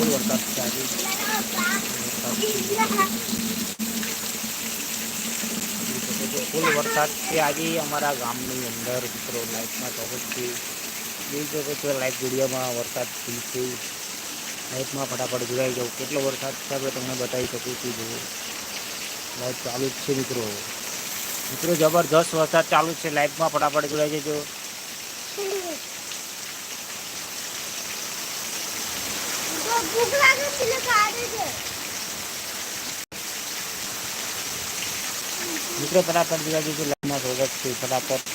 ફૂલ વરસાદ આજે ફૂલ વરસાદ છે આજે અમારા ગામની અંદર, મિત્રો, લાઈફમાં ચોક્કસથી જોઈ શકો છો લાઈટ વિડીયોમાં વરસાદ ફૂલ છે. લાઈફમાં ફટાફટ જોડાઈ જાઉં કેટલો વરસાદ છે આપણે તમને બતાવી શકું છું જુઓ લાઈટ ચાલુ જ છે, મિત્રો. મિત્રો, જબરજસ્ત વરસાદ ચાલુ છે. લાઈફમાં ફટાફટ જોડાઈ જજો. ભૂખ લાગે છે એટલે કાઢે છે મિત્રો ફટાફટ જોડાઈ જજો લાઈટમાં સ્વાગત છે ફટાફટ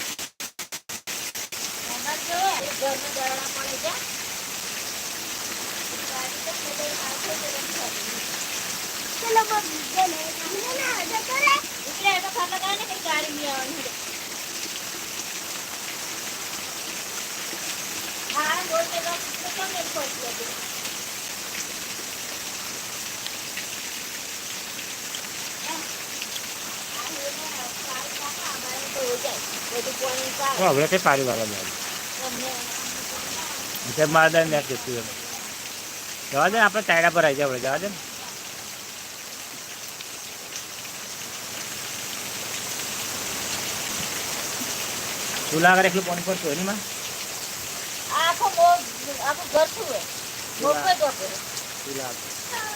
ચલો મમ્મી ચલો ના જતો રે તો હવે તે પારી વાળા જાય એટલે મારા દા મેચ જતું એમ જવા દે ને આપણે ચાયડા પર આવી જાય જવા દે ને. ચૂલા આગળ એટલું પાણી પડતું એની માં? આખું આખું ઘર શું હોય. ચૂલા આગળ.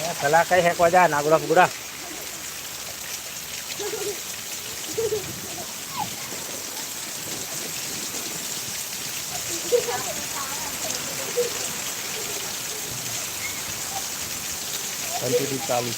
એ કલા કઈ હેકવા જા નાગડા ફુગડા कंटिन्यू चालू